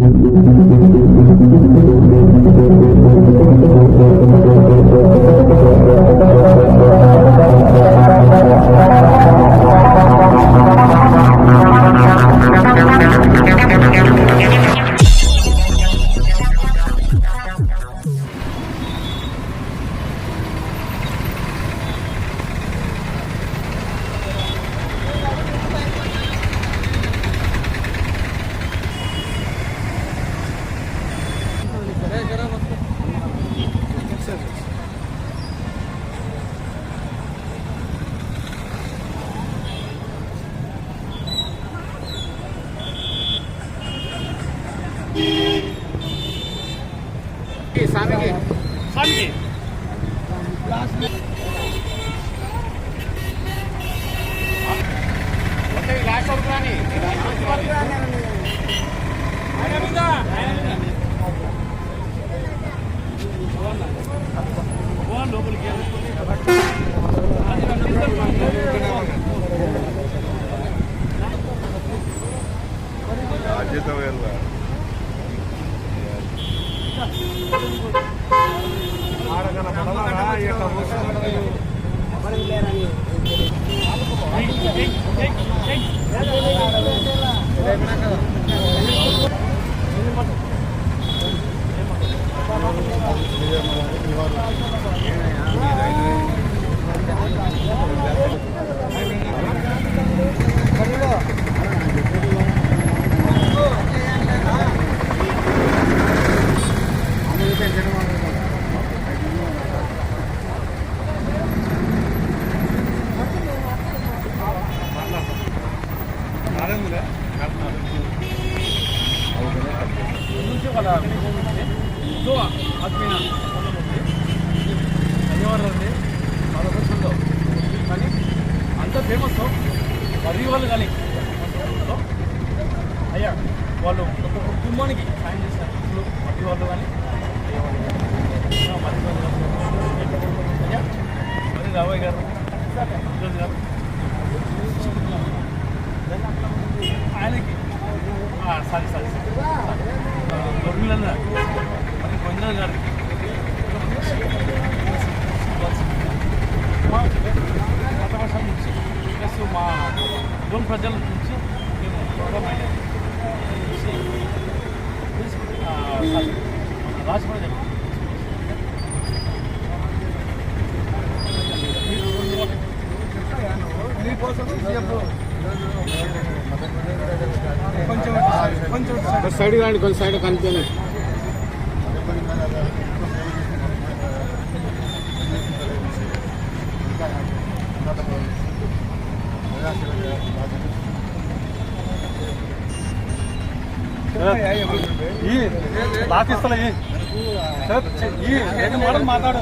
Thank you. ఆయన మీద ఆయన మీద Enak. పోవాలి లోపలికి వాళ్ళ సో ఆత్మీయ ధన్యవాదాలు. అండి కానీ అంత ఫేమస్ మరి వాళ్ళు కానీ అయ్యా వాళ్ళు ఒక కుటుంబానికి సాయం చేశారు ఇప్పుడు మట్టి వాళ్ళు కానీ అయ్యా మరి రావయ్య గారు గారు ఆయనకి సారీ సారీ సారీ గొర్రెలన్న మరి కొందరు గారికి గత వర్షం నుంచి ప్లస్ మా డోన్ ప్రజల నుంచి మేము గౌరవమైన నుంచి ఆ, సారీ, సైడ్ కానీ కొంచెం సైడ్ కనిపించండి. ఈ లాక్ సార్ ఈ రెండు మాటలు మాట్లాడు.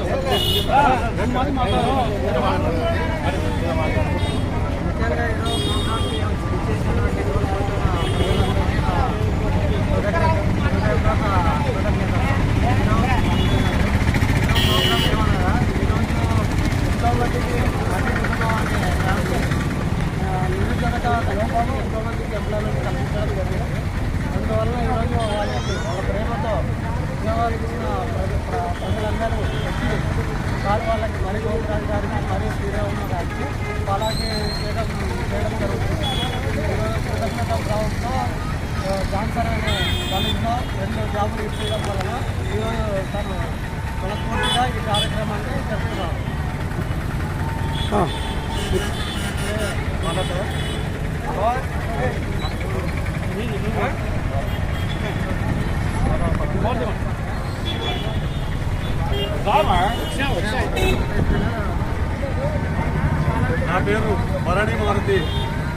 రెండు మాటలు మాట్లాడు. నిరుద్యోగత మనోభావం ఎంప్లాయ్మెంట్ కల్పించడం జరిగింది అందువల్ల ఈరోజు వాళ్ళకి వాళ్ళ ప్రేమతో ఉద్యోగాలు ఇచ్చిన ప్రజలందరూ వచ్చి సార్ వాళ్ళకి మరి గోవిందరాజు గారికి మరియు శ్రీరామ గారికి అలాగే చేయడం చేయడం జరుగుతుంది కృతజ్ఞత భావంతో ఆ, అనే కాలేజ్లో రెండు జాబులు ఇచ్చేయడం వలన ఈరోజు తను మనస్ఫూర్తిగా ఈ కార్యక్రమాన్ని జరుపుతున్నాం మనతో నా పేరు మరణి మారుతి.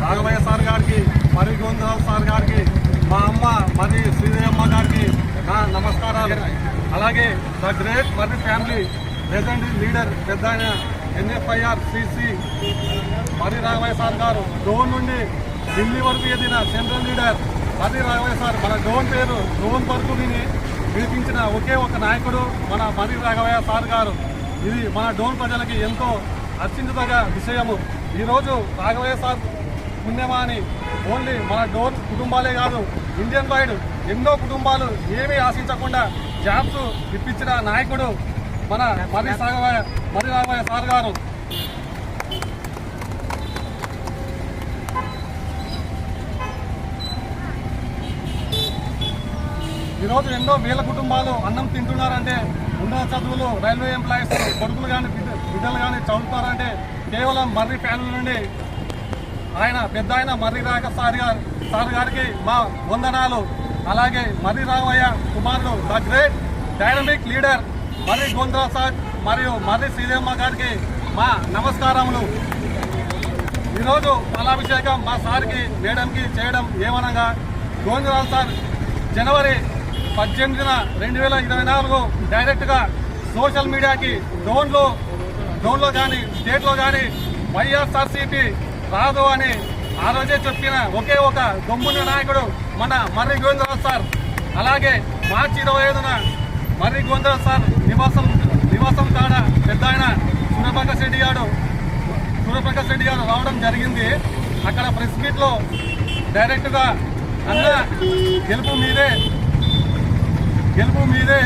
రాఘవయ్య సార్ గారికి మరి గోవిందరావు సార్ గారికి మా అమ్మ మరి నమస్కారాలు అలాగే the great Marri family legendary leader పెద్ద NFIR CC Marri Raghavaiah sir గారు. డోన్ నుండి ఢిల్లీ వరకు ఎదిగిన central leader Marri Raghavaiah sir. మన డోన్ పేరు డోన్ వరకు విని వినిపించిన ఒకే ఒక నాయకుడు మన మర్రి రాఘవయ్య సార్ గారు. ఇది మన డోన్ ప్రజలకి ఎంతో అర్చించదగ విషయము. ఈరోజు రాఘవయ్య సార్ పుణ్యమా అని ఓన్లీ మన డోన్ కుటుంబాలే కాదు ఇండియన్ వైడ్ ఎన్నో కుటుంబాలు ఏమీ ఆశించకుండా జాబ్స్ ఇప్పించిన నాయకుడు మన మరి సాగవయ్య మరి రామయ్య సార్ గారు. ఈరోజు ఎన్నో వేల కుటుంబాలు అన్నం తింటున్నారంటే ఉన్న చదువులు రైల్వే ఎంప్లాయీస్ కొడుకులు కానీ బిడ్డలు కానీ చదువుతారంటే కేవలం మర్రి ఫ్యామిలీ నుండి ఆయన పెద్ద ఆయన మర్రి రాక సార్ గారు సార్ గారికి మా వందనాలు. అలాగే మర్రి రామయ్య కుమారుడు the great dynamic leader Marri Gondra sir మరియు మర్రి శ్రీదేమ్మ గారికి మా నమస్కారములు. ఈరోజు పాలాభిషేకం మా సార్కి మేడంకి చేయడం ఏమనగా గోవిందరావు సార్ జనవరి పద్దెనిమిదిన రెండు వేల ఇరవై నాలుగు డైరెక్ట్గా సోషల్ మీడియాకి డోన్లో డోన్లో కానీ స్టేట్లో కానీ వైఎస్ఆర్సీపీ రాదు అని ఆ రోజే చెప్పిన ఒకే ఒక దొమ్ముని నాయకుడు మన మర్రి గోవిందరావు సార్. అలాగే మార్చి ఇరవై ఐదున మర్రి గోవిందరావు సార్ నివాసం నివాసం కాడ పెద్ద ఆయన సూర్యప్రకాష్ రెడ్డి గారు సూర్యప్రకాష్ రెడ్డి గారు రావడం జరిగింది. అక్కడ ప్రెస్ మీట్లో డైరెక్ట్గా అన్న గెలుపు మీదే గెలుపు మీదే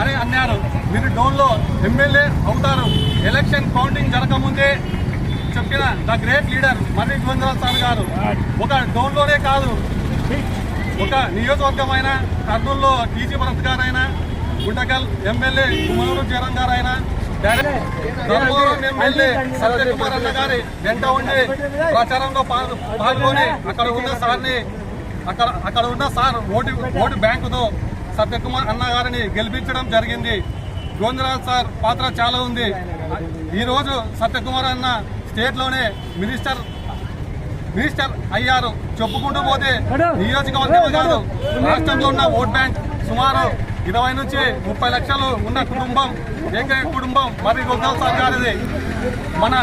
అని అన్నారు. మీరు డోన్లో ఎమ్మెల్యే అవుతారు. ఎలక్షన్ కౌంటింగ్ జరగకముందే చెప్పిన the great leader Marri Govindarao sir గారు. ఒక డోన్లోనే కాదు. ఒక నియోజకవర్గమైన కర్నూలులో టీజీ భరత్ గారైనా గుంటకల్ ఎమ్మెల్యే కుమారు జగన్ గారైనా ఆయన ధర్మవరం ఎమ్మెల్యే సత్యకుమార్ అన్న గారి వెంట ఉండి ప్రచారంలో పాల్గొని అక్కడ ఉన్న సార్ని అక్కడ అక్కడ ఉన్న సార్ ఓటు ఓటు బ్యాంకుతో సత్యకుమార్ అన్న గారిని గెలిపించడం జరిగింది. గోవిందరాజ్ సార్ పాత్ర చాలా ఉంది. ఈరోజు సత్యకుమార్ అన్న స్టేట్లోనే మినిస్టర్ మినిస్టర్ అయ్యారు. చెప్పుకుంటూ పోతే నియోజకవర్గం కాదు. రాష్ట్రంలో ఉన్న ఓట్ బ్యాంక్ సుమారు ఇరవై నుంచి ముప్పై లక్షలు ఉన్న కుటుంబం ఏకైక కుటుంబం మరి గోపాల్ సార్ గారిది మన